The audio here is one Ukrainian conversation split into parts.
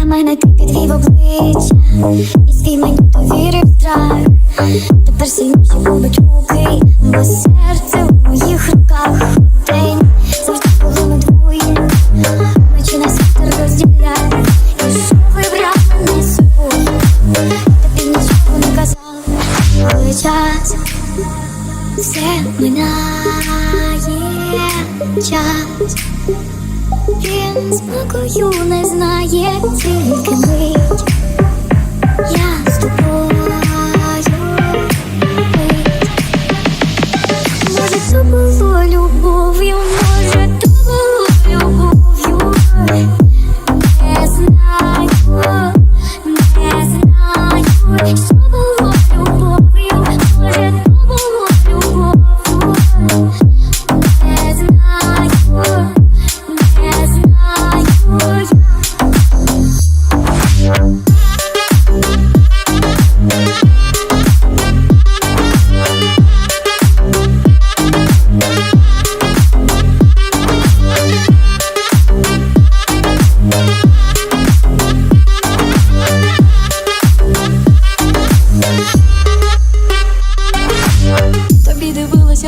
На мене ти підвів обличчя, і свій мені довірив страх. Тепер сильніші будуть руки, бо серце у моїх руках. День завжди було двоє, вночі нас вітер розділяє. І що вибрав мене з собою, тобі нічого не казав, але час все минає час. Він спокою не знає тільки мить. Я з мить. Може, це було любов'ю,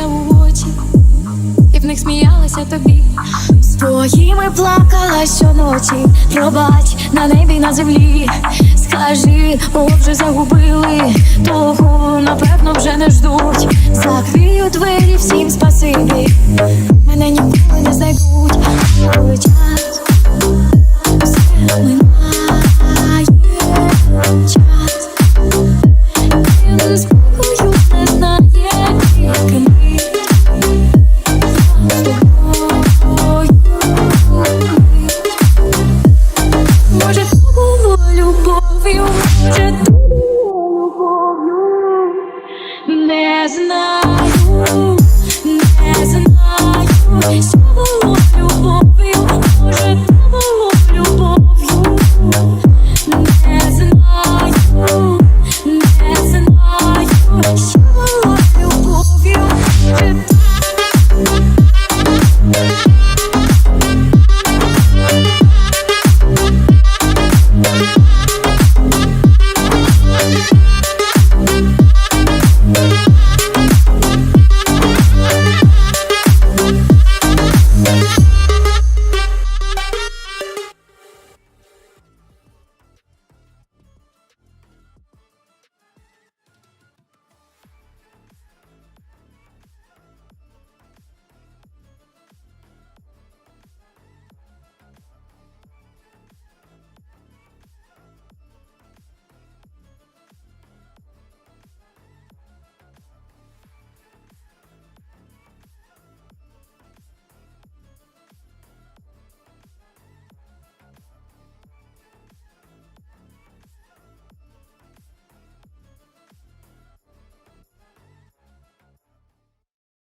дивилася у очі, і в них сміялася тобі. Своїми плакала щоночі. Пробач на небі, на землі. Скажи, бо загубили. Того напевно вже не ждуть. Закрию двері всім спасибі. Мене ніколи не знайдуть.